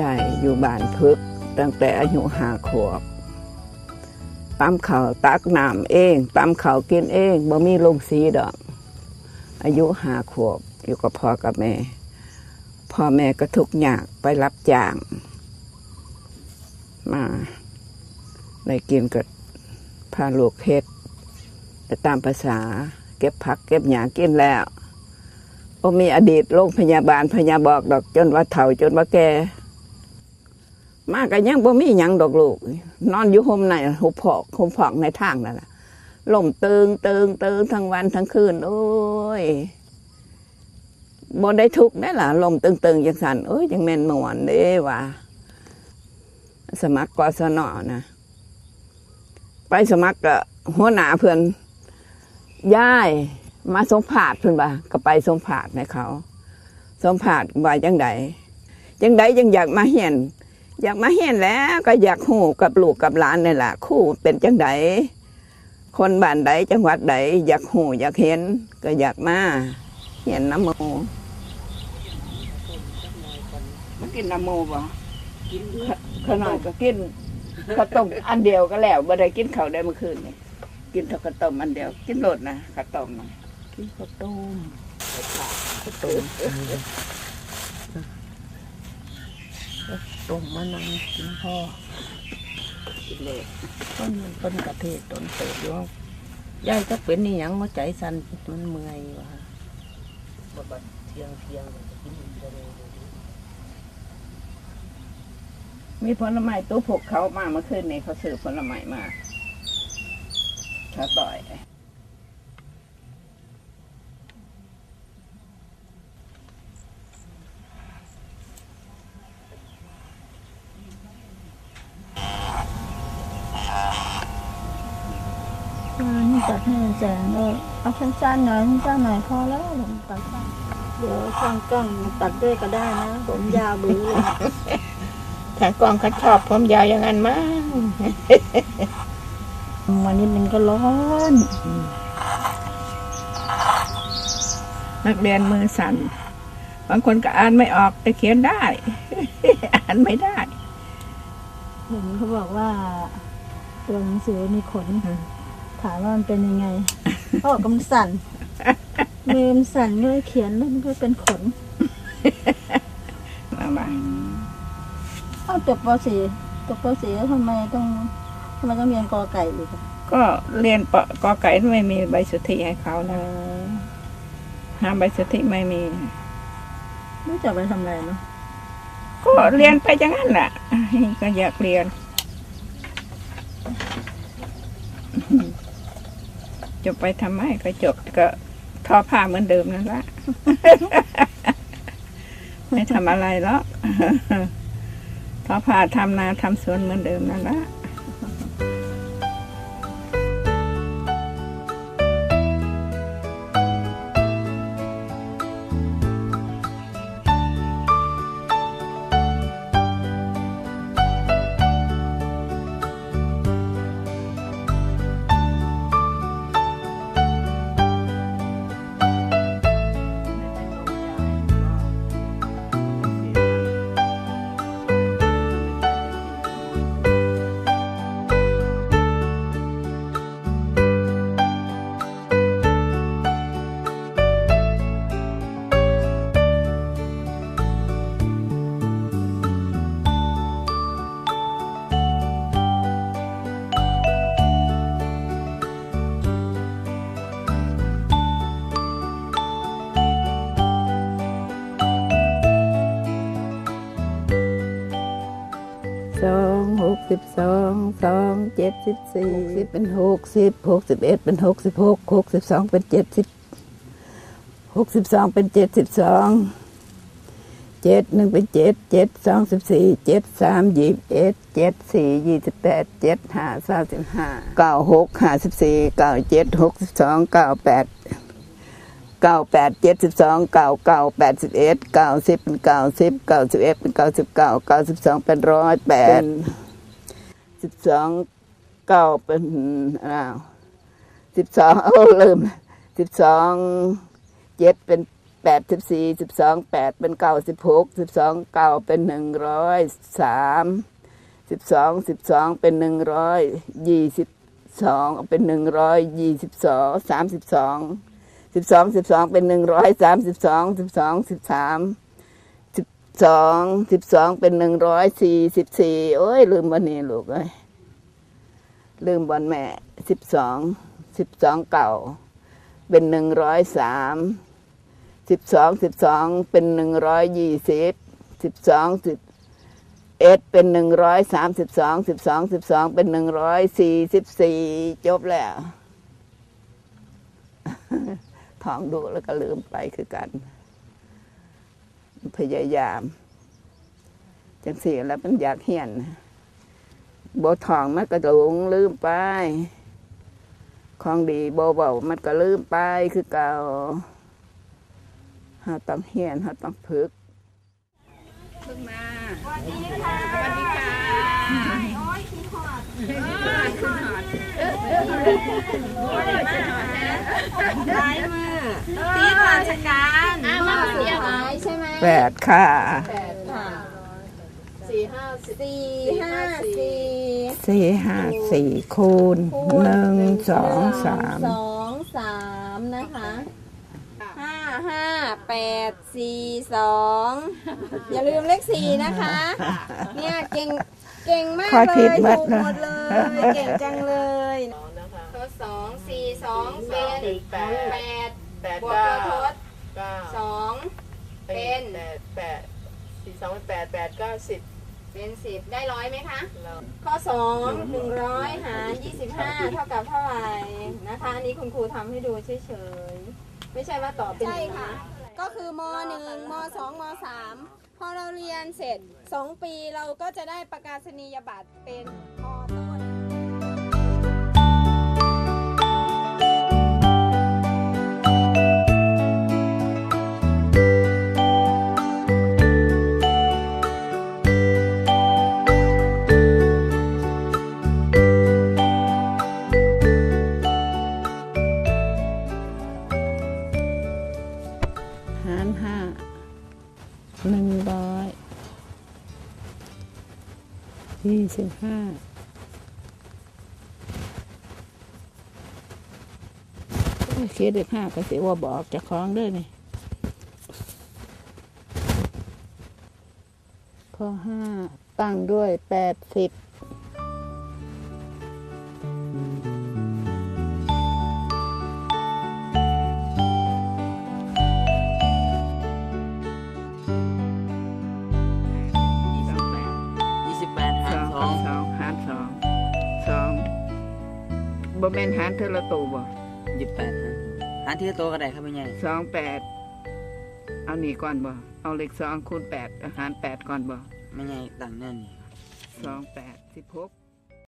ยายอยู่บ้านพึก ตั้งแต่อายุห้าขวบตำข้าวตักน้ำเองตำข้าวกินเองบ่มีลงสีดอก อายุห้าขวบอยู่กับพ่อกับแม่พ่อแม่ก็ทุกข์ยากไปรับจ้าง มาได้กินก็พาลูกเฮ็ดแต่ตามภาษา เก็บผัก เก็บหยากินแล้วบ่มีอดีตโรงพยาบาลพยาบอกดอกจนว่าเฒ่าจนว่าแก มาก็ยังบ่มีหยังดอกลูก นอนอยู่ห่มในหุบพอกหุบพอกในทางนั่นแหละลมตึงตึงตึงทั้งวันทั้งคืนโอ้ยบ่ได้ทุกได้ล่ะลมตึงตึงจังสันเอ้ยยังแม่นมวนเด้ว่า สมัครกศนนะ ไปสมัครก็หัวหน้าเพื่อนย้ายมาสมผาดเพื่อนบ่าก็ไปสมผาดในเขา สมผาดว่าจังใดจังใดยังอยากมาเห็น อยากมาเห็นแล้วก็อยากหูกับลูกกับหลานนี่แหละคู่เป็นจังใดคนบ้านใดจังหวัดใดอยากหูอยากเห็น ก็อยากมาเห็นน้ำโมมันกินน้ำโมบ่ขนาดก็กินข้าวต้มอันเดียวก็แล้วบ่ได้กินข้าวได้เมื่อคืนนี่กินแต่ข้าวต้มอันเดียว กินโลดนะข้าวต้มนะกินข้าวต้มข้าวต้ม ต้มมะนาวกินพ่อกินเลยต้นมันต้นกระเทศต้นเติบอยู่ยายก็เป็นนี่หยังมาใจสั่นมันเมื่อยว่ะบ่บัดเที่ยงเที่ยงมันจะกินอีกเท่านึงมีผลไม้ตู้ผกเขามาเมื่อคืนนี้เขาซื้อผลไม้มาถ้าต่อย นี่จัดให้แสงเออเอาสั้นๆหน่อยสั้นๆหน่อยพอแล้วผมตัดสั้นเดี๋ยวช่างกล้องตัดด้วยก็ได้นะผมยาวบื้อเลยถ้ากองเขาชอบผมยาวอย่างนั้นมั้งวันนี้มันก็ร้อนนักเรียนมือสั่น บางคนก็อ่านไม่ออกแต่เขียนได้ อ่านไม่ได้เห็นเขาบอกว่า ตัวหนังสือมีขน ถามว่ามันเป็นยังไงเขาบอกกำสั่นมือมันสั่นก็เลยเขียนแล้วมันก็เป็นขนมามาเอาจบป .4 จบป .4 แล้วทำไมต้องทำไมต้องเรียนกอไก่อีกอะก็เรียนปกอไก่ไม่มีใบสุทธิให้เขานะหาใบสุทธิไม่มี รู้จักไปทำอะไรเนาะก็เรียนไปอย่างนั้นแหละก็อยากเรียน จบไปทำไมก็จบก็ทอผ้าเหมือนเดิมนั่นแหละ ไม่ทำอะไรหรอกทอผ้าทำนาทำสวนเหมือนเดิมนั่นแหละ สองหกสิบสองสองเจ็ดสิบสี่สิบเป็นหกสิบหกสิบเอ็ดเป็นหกสิบหกหกสิบสองเป็นเจ็ดสิบหกสิบสองเป็นเจ็ดสิบสองเจ็ดหนึ่งเป็นเจ็ดเจ็ดสองสิบสี่เจ็ดสามยี่สิบเอ็ดเจ็ดสี่ยี่สิบแปดเจ็ดห้าสามสิบห้าเก้าหกห้าสิบสี่เก้าเจ็ดหกสิบสองเก้าแปด เก้าแปดเจ็ดสิบสองเก้าเก้าแปดสิบเอ็ดเก้าสิบเป็นเก้าสิบเก้าสิบเอ็ดเป็นเก้าสิบเก้าเก้าสิบสองเป็นร้อยแปดสิบสองเก้าเป็นอ้าวสิบสองโอ้ลืมสิบสองเจ็ดเป็นแปดสิบสี่สิบสองแปดเป็นเก้าสิบหกสิบสองเก้าเป็นหนึ่งร้อยสามสิบสองสิบสองเป็นหนึ่งร้อยยี่สิบสองเป็นหนึ่งร้อยยี่สิบสองสามสิบสอง สิบสองสิบสองเป็นหนึ่งร้อยสามสิบสองสิบสองสิบสามสิบสองสิบสองเป็นหนึ่งร้อยสี่สิบสี่โอ้ย ลืมวันนี้ลูกเอ้ยลืมวันแม่สิบสองสิบสองเก่า เป็นหนึ่งร้อยสามสิบสองสิบสองเป็นหนึ่งร้อยยี่สิบสิบสองสิบเอ็ดเป็นหนึ่งร้อยสามสิบสองสิบสองสิบสองเป็นหนึ่งร้อยสี่สิบสี่จบแล้ว ท้องดูแล้วก็ลืมไปคือกัน พยายาม จังสี่แล้วมันอยากเหียนโบทองมันก็หลงลืมไป ของดีโบเบามันก็ลืมไปคือเก่าเฮาต้องเฮียนเฮาต้องฝึกเพิ่งมาสวัสดีค่ะสวัสดีค่ะตี ราชการมาคนเดียวเหรอใช่ไหมแปดค่ะสี่ห้าสี่สี่ห้าสี่คูณหนึ่งสองสามสองสามนะคะห้าห้าแปดสี่สองอย่าลืมเลขสี่นะคะ เนี่ยเก่ง เก่งมากคอยเลผิดยเบัดถูกนะหมดเลย เก่งจังเลยข้อสองสี่สองเป็นแปดแปดบวกเก้าตัวทดเก้าสองเป็นแปดแปดสี่สองเป็นแปดแปดเก้าสิบเป็นสิบได้ร้อยไหมคะเราข้อสองหนึ่งร้อยหารยี่สิบห้าเท่ากับเท่าไหร่นะคะ อันนี้คุณครูทำให้ดูเฉยๆ ไม่ใช่ว่าตอบเป็นอย่างนี้นะก็คือมหนึ่งมสองมสามพอ เราเรียนเสร็จสองปีเราก็จะได้ประกาศนียบัตรเป็น ยี่สิบห้าเขียนเด็กห้าก็สิว่าบอกจะคล้องด้วยนี่ข้อห้าตั้งด้วยแปดสิบารสองสองบ่แม่นหารเทอละตัวบ่ยี่สิบแปดฮะหารที่โตก็ได้ครับไม่ใหญ่สองแปดเอานี่ก่อนบ่เอาเลขสองคูณแปดอาหารแปดก่อนบ่ไม่ใหญ่ต่างแน่นี่สองแปดสิบหก